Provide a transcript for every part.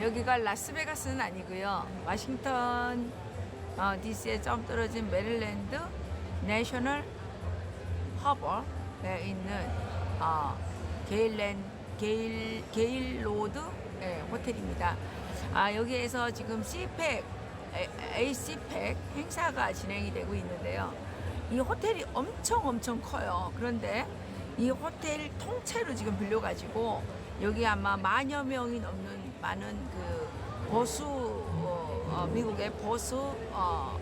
아, 여기가 라스베가스는 아니고요. 워싱턴 어, DC에 좀 떨어진 메릴랜드 내셔널 허버에 있는 어, 게일랜 게일 게일 로드 예, 호텔입니다. 아 여기에서 지금 C팩 AC팩 행사가 진행이 되고 있는데요. 이 호텔이 엄청 엄청 커요. 그런데 이 호텔 통째로 지금 빌려가지고 여기 아마 만여 명이 넘는 많은 그 보수 어, 어, 미국의 보수 어,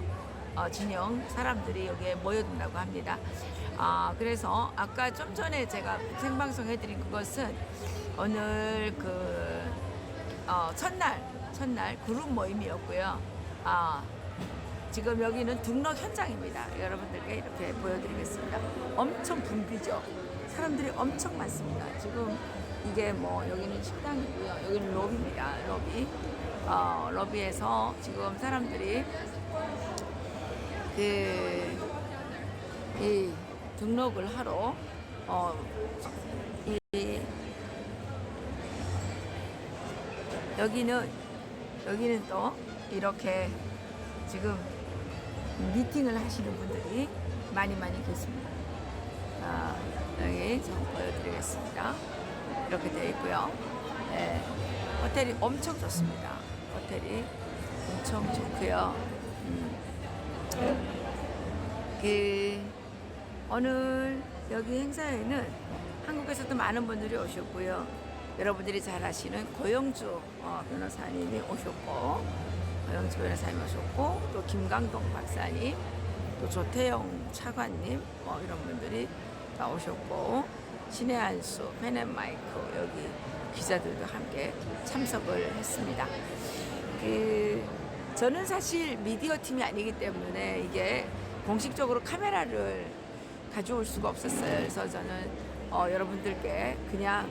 어, 진영 사람들이 여기에 모여든다고 합니다. 아 그래서 아까 좀 전에 제가 생방송 해드린 그것은 오늘 그 어, 첫날 첫날 그룹 모임이었고요. 아 지금 여기는 등록 현장입니다. 여러분들께 이렇게 보여드리겠습니다. 엄청 붐비죠. 사람들이 엄청 많습니다. 지금 이게 뭐 여기는 식당이고요. 여기는 로비입니다. 로비. 어, 로비에서 지금 사람들이 그, 이 등록을 하러, 어, 이, 여기는, 여기는 또 이렇게 지금 미팅을 하시는 분들이 많이 많이 계십니다. 아, 여기 좀 보여드리겠습니다. 이렇게 되어 있고요. 네, 호텔이 엄청 좋습니다. 호텔이 엄청 좋고요. 음. 그 오늘 여기 행사에는 한국에서도 많은 분들이 오셨고요. 여러분들이 잘 아시는 고영주 어, 변호사님이 오셨고 고영주 변호사님 오셨고 또 김강동 박사님 또 조태영 차관님 뭐 이런 분들이 다 오셨고 신의 한수 펜앤마이크 여기 기자들도 함께 참석을 했습니다. 그 저는 사실 미디어 팀이 아니기 때문에 이게 공식적으로 카메라를 가져올 수가 없었어요. 그래서 저는 어, 여러분들께 그냥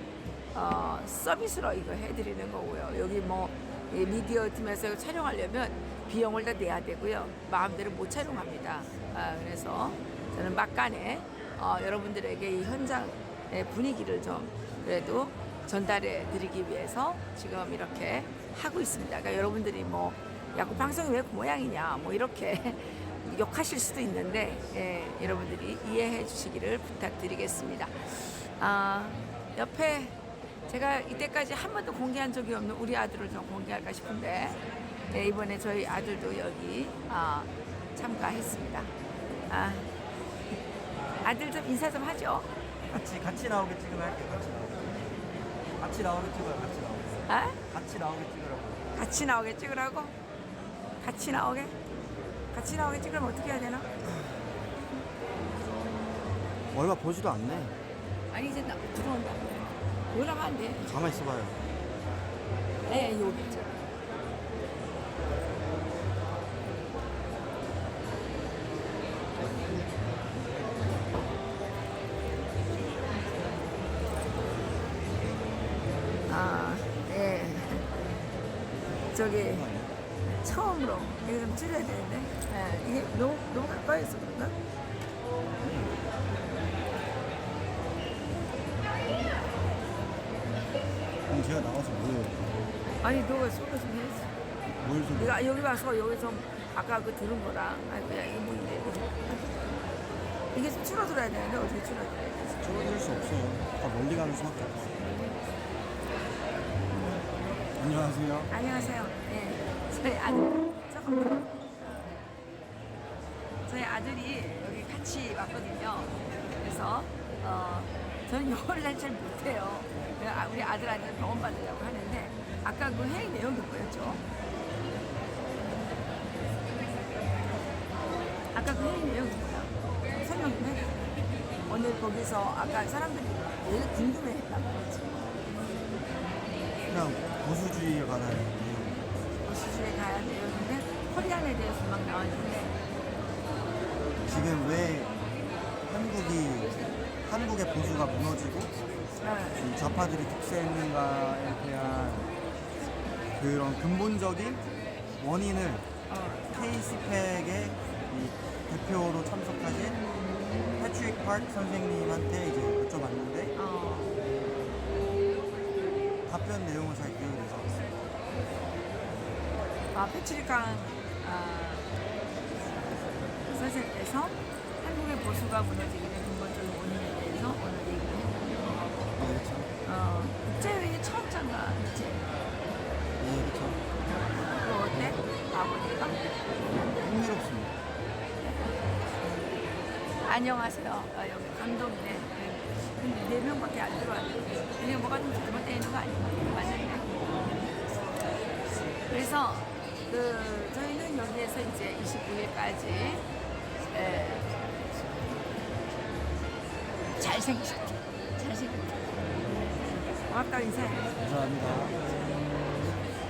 어, 서비스로 이거 해드리는 거고요. 여기 뭐이 미디어 팀에서 촬영하려면 비용을 다 내야 되고요. 마음대로 못 촬영합니다. 아, 그래서 저는 막간에 어, 여러분들에게 이 현장의 분위기를 좀 그래도 전달해 드리기 위해서 지금 이렇게 하고 있습니다. 그러니까 여러분들이 뭐 야구 방송이 왜 그 모양이냐 뭐 이렇게 욕하실 수도 있는데 예, 여러분들이 이해해 주시기를 부탁드리겠습니다. 아, 옆에 제가 이때까지 한 번도 공개한 적이 없는 우리 아들을 좀 공개할까 싶은데 예, 이번에 저희 아들도 여기 아, 참가했습니다. 아, 아들 좀 인사 좀 하죠. 같이 같이 나오게 찍으면 할게요. 같이 나오게. 같이 나오게 찍어요. 같이 나오게. 아? 같이 나오게 찍으라고. 같이 나오게 찍으라고? 같이 나오게? 같이 나오게 찍으면 어떻게 해야 되나? 얼마 보지도 않네. 아니 이제 나 들어온다. 올라가면 안 돼. 가만 있어봐요. 네, 여기 있죠. 아, 저기 처음으로 이거 좀 줄여야 되는데 예, 이게 너무 너무 가까이서 그런가? 그럼 제가 나와서 뭘, 아니 너가 소개 좀 해야지. 뭘 좀. 내가 여기 와서 여기 좀 아까 그 들은 거랑 아니 그냥 이게 뭐 이래 이게 좀 줄어들어야 되는데 어떻게 줄어들어야 되지? 줄어들 수 없어요. 다 멀리 가는 수밖에 없어. 안녕하세요. 안녕하세요. 네, 저희 아들 잠깐만. 저희 아들이 여기 같이 왔거든요. 그래서 어, 저는 영어를 잘, 잘 못해요. 그래서 아, 우리 아들한테 병원 받으려고 하는데 아까 그 회의 내용이 뭐였죠? 아까 그 회의 내용이 뭐야? 설명 좀 해주세요. 오늘 거기서 아까 사람들이 되게 궁금해 했다고 그랬지. 보수주의에 관한 내용. 시주에 가야 되는데 코리안에 대해서 막 나왔는데 지금 왜 한국이 한국의 보수가 무너지고 네. 이 좌파들이 득세했는가에 대한 그런 근본적인 원인을 어, 케이스팩의 이 대표로 참석하신 패트릭 파크 선생님한테 이제 여쭤봤는데 어, 답변 내용을 잘 기억이 나지 않습니다. 아, 패치리강 아, 선생님께서 한국의 보수가 무너지게 된 근본적인 원인에 대해서 오늘 얘기를 해요. 네, 그렇죠. 어, 국제회의 처음 참가, 그치? 네, 그렇죠. 그거 어때? 가보니까? 흥미롭습니다. 안녕하세요. 아, 여기 감독이네. 네. 근데 네 명밖에 안 들어왔는데 이게 뭐가 좀 거 아닌가? 맞는데. 그래서 그 저희는 여기에서 이제 29일까지 잘생기셨죠? 잘생겼죠? 고맙다고 인사해. 감사합니다.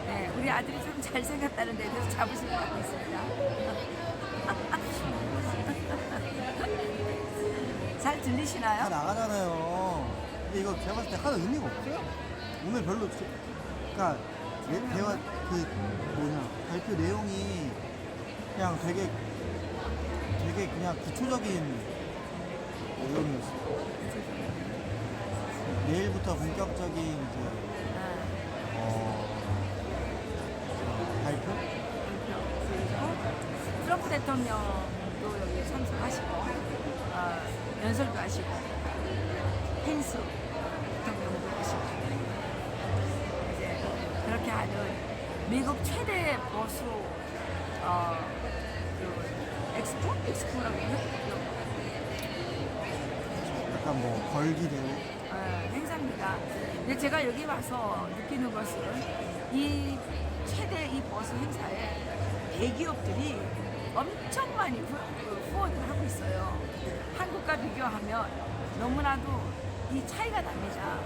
네, 우리 아들이 좀 잘생겼다는 데 대해서 자부심을 갖고 있습니다. 잘다 들리시나요? 나가잖아요. 근데 이거 제가 봤을 때 하는 의미가 없어요. 오늘 별로, 저- 그러니까 내- 대화 그 뭐냐 발표 내용이 그냥 되게 되게 그냥 기초적인 내용이었어요. 내일부터 본격적인 이제 아, 어, 어, 발표? 그리고 트럼프 대통령도 여기에 참석하시고 어, 연설도 하시고 펜스 하는 미국 최대 보수 어, 그 엑스포? 엑스포라고 해요? 약간 뭐 걸기 대회? 어, 행사입니다. 근데 제가 여기 와서 느끼는 것은 이 최대 이 버스 행사에 대기업들이 엄청 많이 후, 그 후원을 하고 있어요. 한국과 비교하면 너무나도 이 차이가 납니다.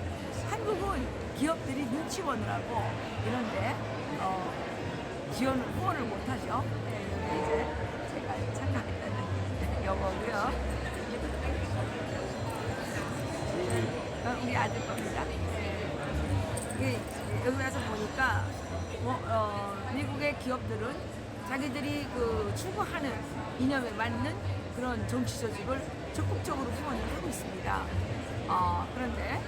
한국은 기업들이 눈치 보느라고 이런데 어, 지원을 후원을 못하죠. 네, 이제 제가 참가했다는 영어고요. 어, 우리 아들 겁니다. 이게 여기 와서 보니까 뭐, 어, 미국의 기업들은 자기들이 그 추구하는 이념에 맞는 그런 정치 조직을 적극적으로 후원을 하고 있습니다. 어, 그런데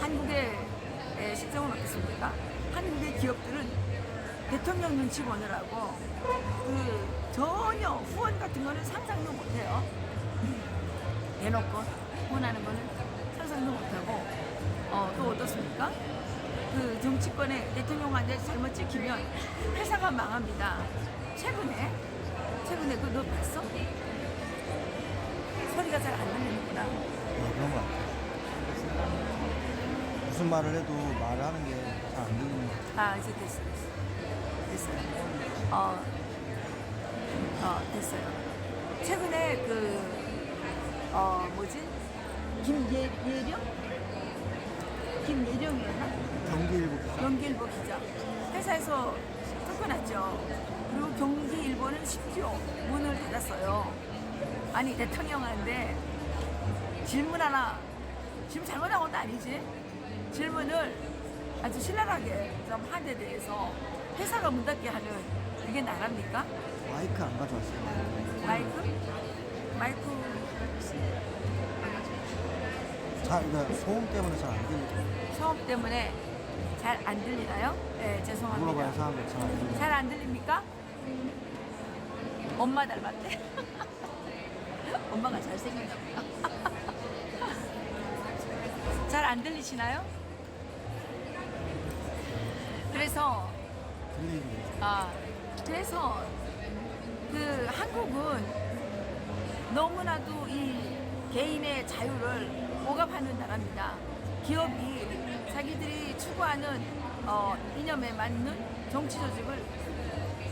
한국의 에, 실정은 어떻습니까? 한국의 기업들은 대통령 눈치 보느라고 그 전혀 후원 같은 거는 상상도 못해요. 대놓고 후원하는 거는 상상도 못하고 어, 또 어떻습니까? 그 정치권에 대통령한테 잘못 찍히면 회사가 망합니다. 최근에 최근에 그거 너 봤어? 소리가 잘 안 들리는구나. 네, 그런 것 같아요. 무슨 말을 해도 말을 하는 게 잘 안 들리는 것 같아요. 아 이제 됐어 됐어 됐어요. 어, 어 됐어요. 최근에 그어 뭐지 김예 예령 김예령이었나? 경기일보 기자. 경기일보 기자 회사에서 쫓겨났죠. 그리고 경기일보는 심지어 문을 닫았어요. 아니 대통령한테 질문 하나 지금 잘못한 것도 아니지 질문을 아주 신랄하게 좀 한 데 대해서 회사가 문 닫게 하는 이게 나랍니까? 마이크 안 가져왔어요. 마이크? 마이크 자, 그러니까 소음 때문에 잘 안 들리고. 소음 때문에 잘 안 들리나요? 네 죄송합니다. 사람들 잘 안 들리고. 잘 안 들립니까? 엄마 닮았대. 엄마가 잘생겼나 보다. 잘 안 들리시나요? 그래서. 아 그래서 그 한국은 너무나도 이 개인의 자유를 억압하는 나라입니다. 기업이 자기들이 추구하는 어, 이념에 맞는 정치 조직을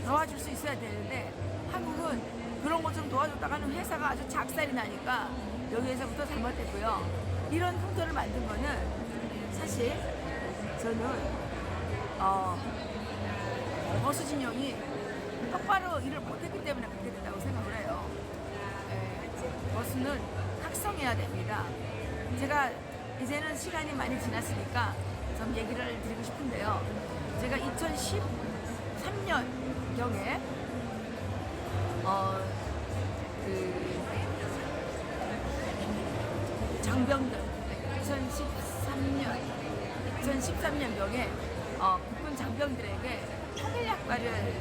도와줄 수 있어야 되는데 한국은 그런 것 좀 도와줬다가는 회사가 아주 작살이 나니까 여기에서부터 잘못됐고요. 이런 풍토를 만든 거는 사실 저는 어, 버스 진영이 똑바로 일을 못했기 때문에 그렇게 됐다고 생각을 해요. 예, 버스는 각성해야 됩니다. 제가 이제는 시간이 많이 지났으니까 좀 얘기를 드리고 싶은데요. 제가 2013년경에 어, 그 장병들 2013년 2013년경에 어, 국군 장병들에게 통일약과를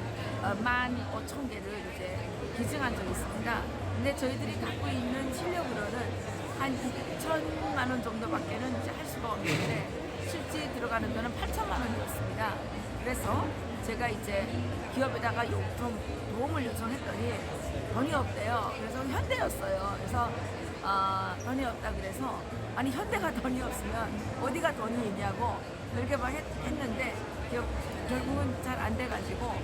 어, 만 오천 개를 이제 기증한 적이 있습니다. 근데 저희들이 갖고 있는 실력으로는 한 2천만 원 정도밖에는 이제 할 수가 없는데 실제 들어가는 돈은 8천만 원이었습니다. 그래서 제가 이제 기업에다가 요- 좀 도움을 요청했더니 돈이 없대요. 그래서 현대였어요. 그래서 아, 돈이 없다 그래서 아니 현대가 돈이 없으면 어디가 돈이 있냐고 이렇게 막 했, 는데 결국은 잘 안 돼가지고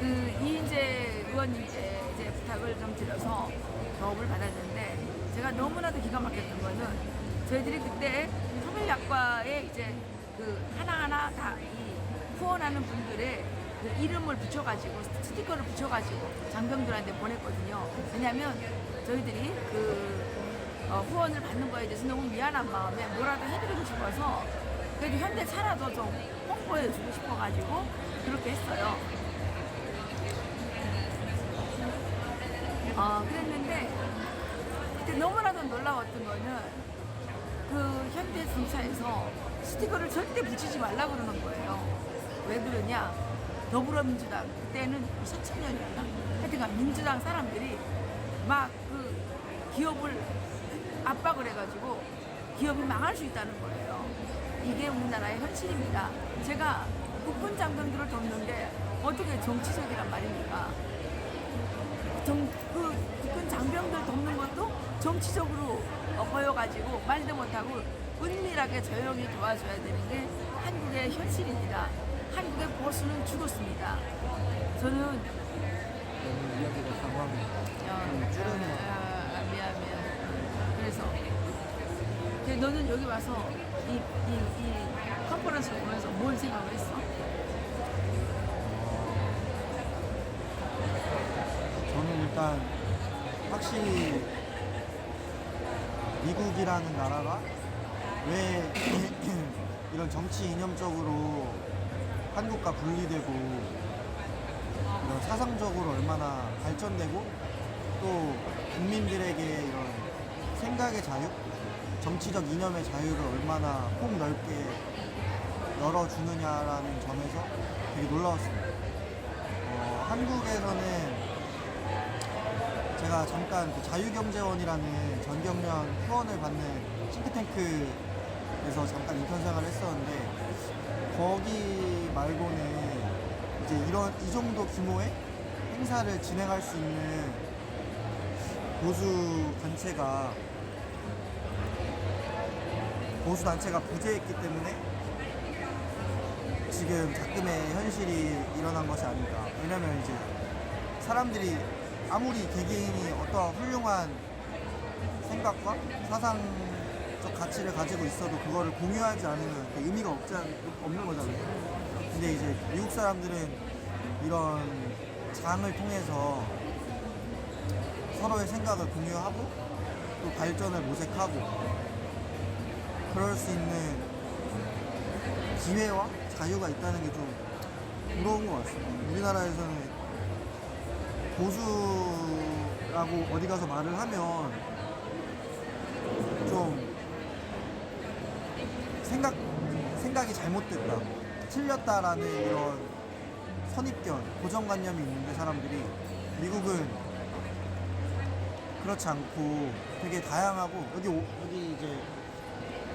그 이인재 의원님께 이제 부탁을 좀 드려서 도움을 받았는데 제가 너무나도 기가 막혔던 거는 저희들이 그때 통일약과에 이제 그 하나하나 다 이 후원하는 분들의 그 이름을 붙여가지고 스티커를 붙여가지고 장병들한테 보냈거든요. 왜냐하면 저희들이 그 어, 후원을 받는 거에 대해서 너무 미안한 마음에 뭐라도 해드리고 싶어서 그래도 현대 차라도 좀 홍보해주고 싶어가지고 그렇게 했어요. 어, 그랬는데 그때 너무나도 놀라웠던 거는 그 현대중차에서 스티커를 절대 붙이지 말라 그러는 거예요. 왜 그러냐? 더불어민주당 그때는 서천년이었나? 하여튼간 민주당 사람들이 막그 기업을 압박을 해가지고 기업이 망할 수 있다는 거예요. 이게 우리나라의 현실입니다. 제가 국군 장병들을 돕는 게 어떻게 정치적이란 말입니까? 정, 그 국군 장병들 돕는 것도 정치적으로 어, 보여가지고 말도 못하고 은밀하게 조용히 도와줘야 되는 게 한국의 현실입니다. 한국의 보수는 죽었습니다. 저는 이야기가. 야, 좀 줄여놓 근데 너는 여기 와서 이, 이, 이 컨퍼런스를 보면서 뭘 생각을 했어? 저는 일단 확실히 미국이라는 나라가 왜 이런 정치 이념적으로 한국과 분리되고 이런 사상적으로 얼마나 발전되고 또 국민들에게 이런 생각의 자유, 정치적 이념의 자유를 얼마나 폭 넓게 열어주느냐라는 점에서 되게 놀라웠습니다. 어, 한국에서는 제가 잠깐 그 자유경제원이라는 전경련 후원을 받는 싱크탱크에서 잠깐 인턴 생활을 했었는데 거기 말고는 이제 이런 이 정도 규모의 행사를 진행할 수 있는 보수 단체가 보수 단체가 부재했기 때문에 지금 작금의 현실이 일어난 것이 아닌가. 왜냐면 이제 사람들이 아무리 개개인이 어떠한 훌륭한 생각과 사상적 가치를 가지고 있어도 그거를 공유하지 않으면 그 의미가 없지 않, 없는 거잖아요. 근데 이제 미국 사람들은 이런 장을 통해서 서로의 생각을 공유하고 또 발전을 모색하고 그럴 수 있는 기회와 자유가 있다는 게 좀 부러운 것 같습니다. 우리나라에서는 보수라고 어디 가서 말을 하면 좀 생각 생각이 잘못됐다, 틀렸다라는 이런 선입견, 고정관념이 있는데 사람들이 미국은 그렇지 않고 되게 다양하고 여기 오- 여기 이제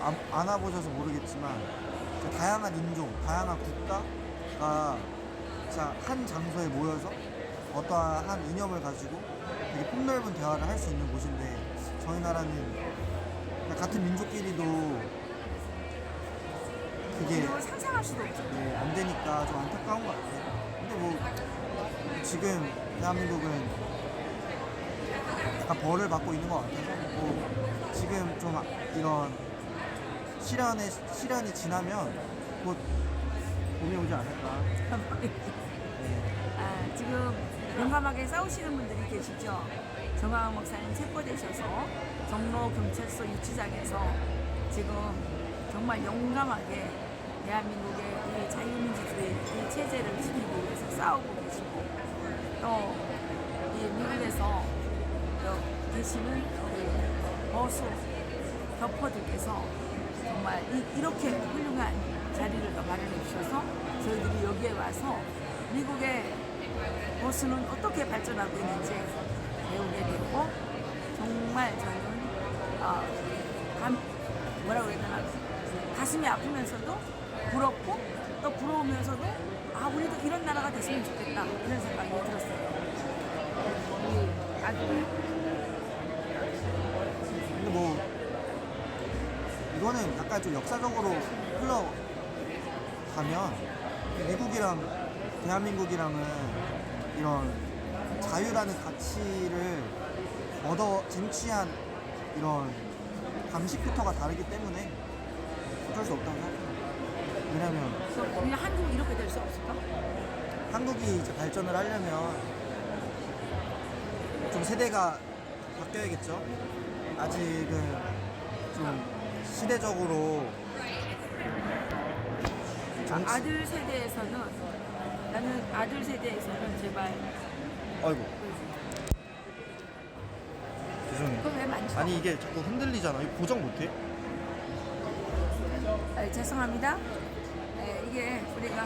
안, 안 와보셔서 모르겠지만 진짜 다양한 인종, 다양한 국가가 한 장소에 모여서 어떠한 이념을 가지고 되게 폭넓은 대화를 할 수 있는 곳인데 저희 나라는 같은 민족끼리도 그게 상상할 수도 없죠. 네, 안 되니까 좀 안타까운 것 같아요. 근데 뭐 지금 대한민국은 약간 벌을 받고 있는 것 같아서 뭐 지금 좀 이런 시련의 시련이 지나면 곧 봄이 오지 않을까. 네. 아, 지금 용감하게 싸우시는 분들이 계시죠. 정광 목사님 체포되셔서 종로 경찰서 유치장에서 지금 정말 용감하게 대한민국의 이 자유민주주의 이 체제를 지키기 위해서 싸우고 계시고 또 이 미국에서 또 계시는 그 보수 격포들께서 정말 이, 이렇게 훌륭한 자리를 또 마련해 주셔서 저희들이 여기에 와서 미국의 보수는 어떻게 발전하고 있는지 배우게 되고 정말 저는 어, 감, 뭐라고 해야 되나 가슴이 아프면서도 부럽고 또 부러우면서도 아 우리도 이런 나라가 됐으면 좋겠다 이런 생각이 들었어요. 우리 아들 근데 뭐 이거는 약간 좀 역사적으로 흘러가면 미국이랑 대한민국이랑은 이런 자유라는 가치를 얻어 쟁취한 이런 감식부터가 다르기 때문에 어쩔 수 없다고 생각합니다. 왜냐면 우리 한국이 이렇게 될 수 없을까? 한국이 이제 발전을 하려면 좀 세대가 바뀌어야겠죠. 아직은 좀 시대적으로 정치... 아들 세대에서는 나는 아들 세대에서는 제발 아이고 죄송해요. 그걸 왜 만져? 아니 이게 자꾸 흔들리잖아. 이거 고정 못해? 아, 죄송합니다. 네, 이게 우리가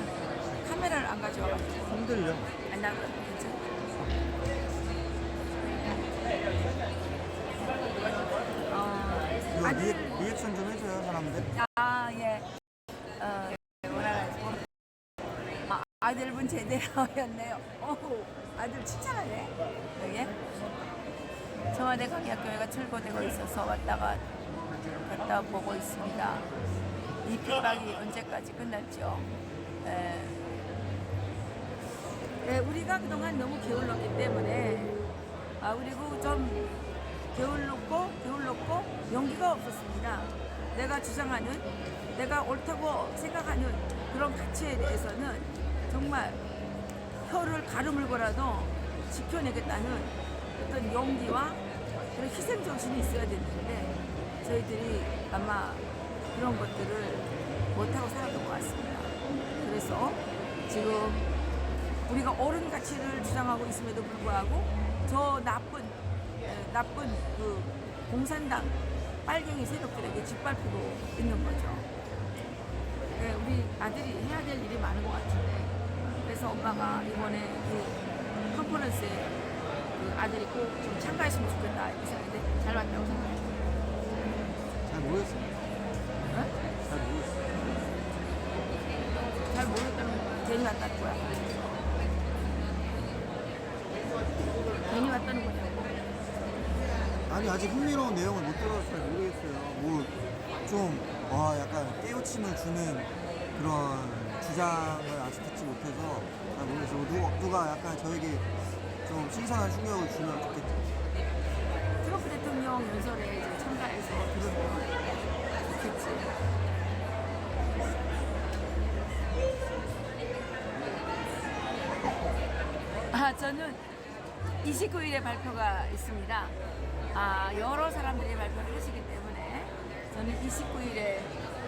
카메라를 안 가져와가지고 흔들려. 안 나가 괜찮아. 어, 이거 아들 리액, 리액션 좀 해줘요 사람들. 아 예. 어, 뭐라 가지고 아, 아들분 제대로였네요. 어후, 아들 칭찬하네. 여기 청와대 강의학교회가 철거되고 있어서 왔다가 갔다 보고 있습니다. 이 핍박이 언제까지 끝날지요? 예. 예, 우리가 그동안 너무 게을렀기 때문에 아 그리고 좀 게을렀고 게을렀고 용기가 없었습니다. 내가 주장하는 내가 옳다고 생각하는 그런 가치에 대해서는 정말 혀를 가르물고라도 지켜내겠다는 어떤 용기와 그런 희생 정신이 있어야 되는데 저희들이 아마 그런 것들을 못하고 살았던 것 같습니다. 그래서 지금 우리가 옳은 가치를 주장하고 있음에도 불구하고 저 나쁜 에, 나쁜 그 공산당 빨갱이 세력들에게 짓밟히고 있는 거죠. 예, 우리 아들이 해야 될 일이 많은 것 같은데 그래서 엄마가 이번에 그 컨퍼런스에 그 아들이 꼭 좀 참가했으면 좋겠다 이렇게 생각했는데 잘 왔다고 생각해요. 아니 아직 흥미로운 내용을 못 들어서 잘 모르겠어요. 뭐좀와 약간 깨우침을 주는 그런 주장을 아직 듣지 못해서 잘 모르겠어요. 누가, 누가 약간 저에게 좀 신선한 충격을 주면 좋겠죠. 트럼프 대통령 연설에 참가해서 들으면 좋겠지. 아, 저는 29일에 발표가 있습니다. 아, 여러 사람들이 발표를 하시기 때문에 저는 29일에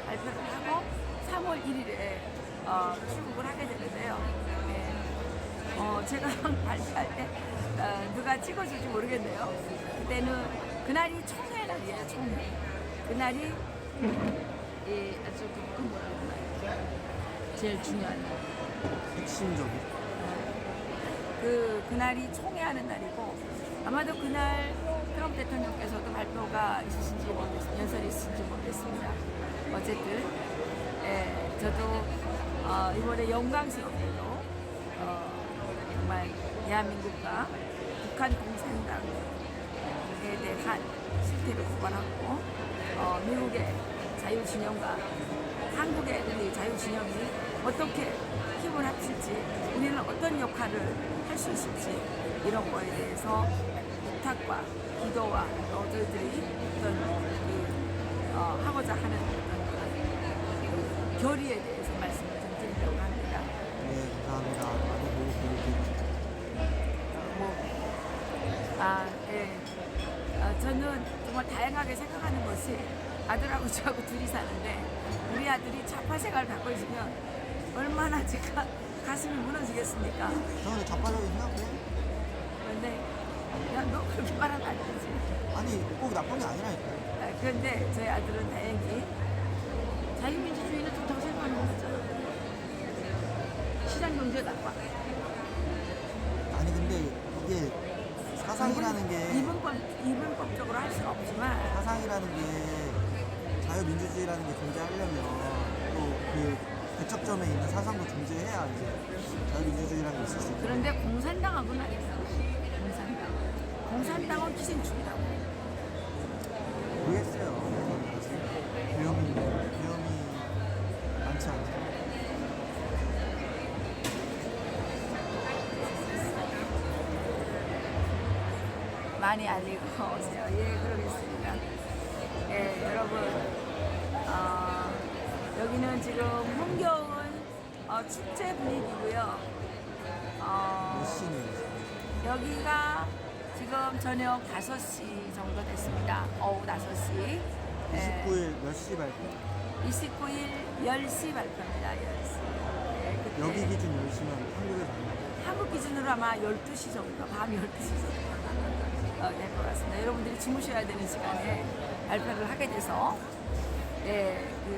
발표를 하고 3월 1일에 어, 출국을 하게 되는데요. 네. 어, 제가 발표할 때 어, 누가 찍어줄지 모르겠네요. 그때는 그날이 총회 날이에요, 총회. 그날이 이 아주 그 뭐라 그러나 제일 중요한 날. 핵심적인. 그 그날이 총회하는 날이고 아마도 그날 트럼프 대통령께서도 발표가 있으신지 모르겠, 연설이 있으신지 모르겠습니다. 어쨌든 예, 저도 어, 이번에 영광스럽게도 어, 정말 대한민국과 북한 공산당에 대한 실태를 고발하고 어, 미국의 자유진영과 한국의 이 자유진영이 어떻게 힘을 합칠지 우리는 어떤 역할을 할 수 있을지 이런 거에 대해서 부탁과 기도와 또 저희들이 어떤 그, 어, 하고자 하는 어떤 그런 그 결의에 대해서 말씀을 좀 드리려고 합니다. 네 감사합니다. 드릴게요. 뭐, 아, 예. 어, 저는 정말 다양하게 생각하는 것이 아들하고 저하고 둘이 사는데 우리 아들이 좌파 생활을 갖고 있으면 얼마나 제가 가슴이 무너지겠습니까? 저는 좌파적인 생각해. 그런데 야, 너 그렇게 말하면 안 되지. 아니 꼭 나쁜 게 아니라니까요. 아, 그런데 저희 아들은 다행히 자유민주주의는 좋다고 생각하는 거죠. 시장 경제 나와. 아니 근데 이게 사상이라는 게 이분법 이분법적으로 할 수는 없지만 사상이라는 게 자유민주주의라는 게 존재하려면 또그 대척점에 있는 사상도 존재해야 이제 자유민주주의라는 게 있을 수 있는 그런데 공산당하고는 아니야. 공산당. 공산당은 기생충이라고. 모르겠어요. 배움이 배움이 많지 않아요. 많이 알리고 오세요. 예, 그러겠습니다. 예, 여러분. 어, 여기는 지금 홍겨운 어, 축제 분위기고요. 어? 여기가 지금 저녁 5시 정도 됐습니다. 오후 5시. 29일 몇 시 발표? 29일 10시 발표입니다. 10시. 예, 그때 여기 기준 10시면 한국에 가면 한국 기준으로 아마 12시 정도, 밤 12시 정도 어, 될것 같습니다. 여러분들이 주무셔야 되는 시간에 발표를 하게 돼서 예, 그,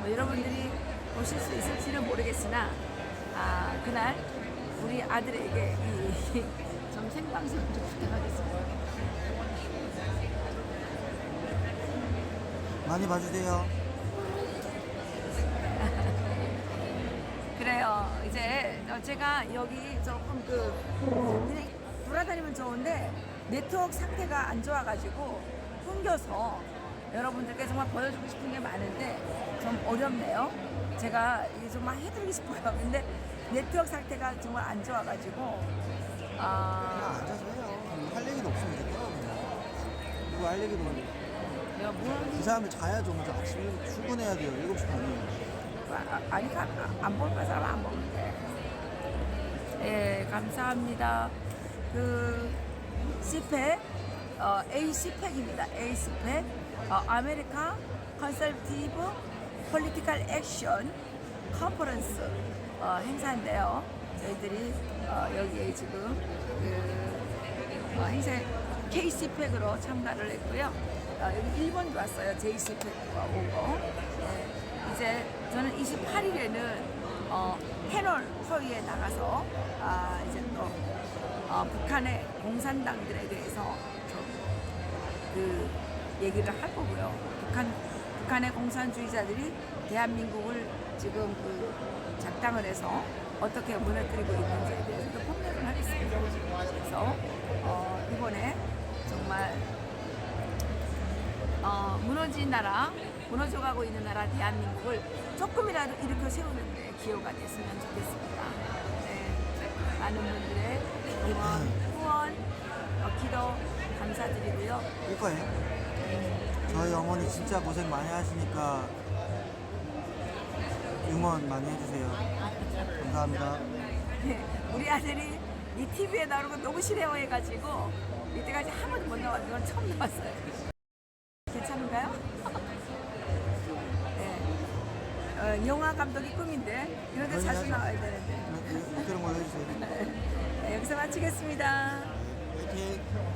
뭐 여러분들이 보실 수 있을지는 모르겠으나 아, 그날 우리 아들에게 이, 좀 생방송 좀 부탁하겠습니다. 많이 봐주세요. 그래요. 이제 어, 제가 여기 조금 그 그냥 돌아다니면 좋은데 네트워크 상태가 안 좋아가지고 끊겨서 여러분들께 정말 보여주고 싶은 게 많은데 좀 어렵네요. 제가 이게 정말 해드리고 싶어요. 근데 네트워크 상태가 정말 안 좋아가지고 그냥 아 앉아서 해요. 할 얘기도 없으면 이제 그냥. 누구 할 얘기도 없는데. 내가 뭘이 사람이 자야죠. 먼저 아침에 출근해야 돼요. 7시 반이에요. 아, 아니 안볼 거 사람 안 돼. 예, 감사합니다. 그 CPEC, 어, ACPEC입니다. ACPEC, 어, 아메리카 컨설티브 폴리티컬 액션 컨퍼런스 어, 행사인데요. 저희들이 어, 여기에 지금 그 어, 행사 KCPEC으로 참가를 했고요. 어, 여기 일본도 왔어요. JCPEC가 오고. 예, 이제 저는 28일에는 어, 해놀 서위에 나가서 아, 이제 또 어, 북한의 공산당들에 대해서 좀그 얘기를 할 거고요. 북한 북한의 공산주의자들이 대한민국을 지금 그 작당을 해서 어떻게 무너뜨리고 있는지에 대해서도 폭로를 하겠습니다. 그래서 어, 이번에 정말 어, 무너진 나라, 무너져가고 있는 나라 대한민국을 조금이라도 일으켜 세우는데 기여가 됐으면 좋겠습니다. 네, 많은 분들의 응원, 후원, 어, 기도 감사드리고요. 올 거예요. 저희 어머니 진짜 고생 많이 하시니까 응원 많이 해주세요. 감사합니다. 네, 우리 아들이 이 TV에 나오는 거 너무 싫어해가지고 이때까지 한 번도 못 나왔는데 이건 처음 나왔어요. 괜찮은가요? 네. 어, 영화 감독이 꿈인데 이런 데 그런 자주 나와야 되는데 네, 네, 그런 걸로 해주세요. 네, 여기서 마치겠습니다. 화이팅!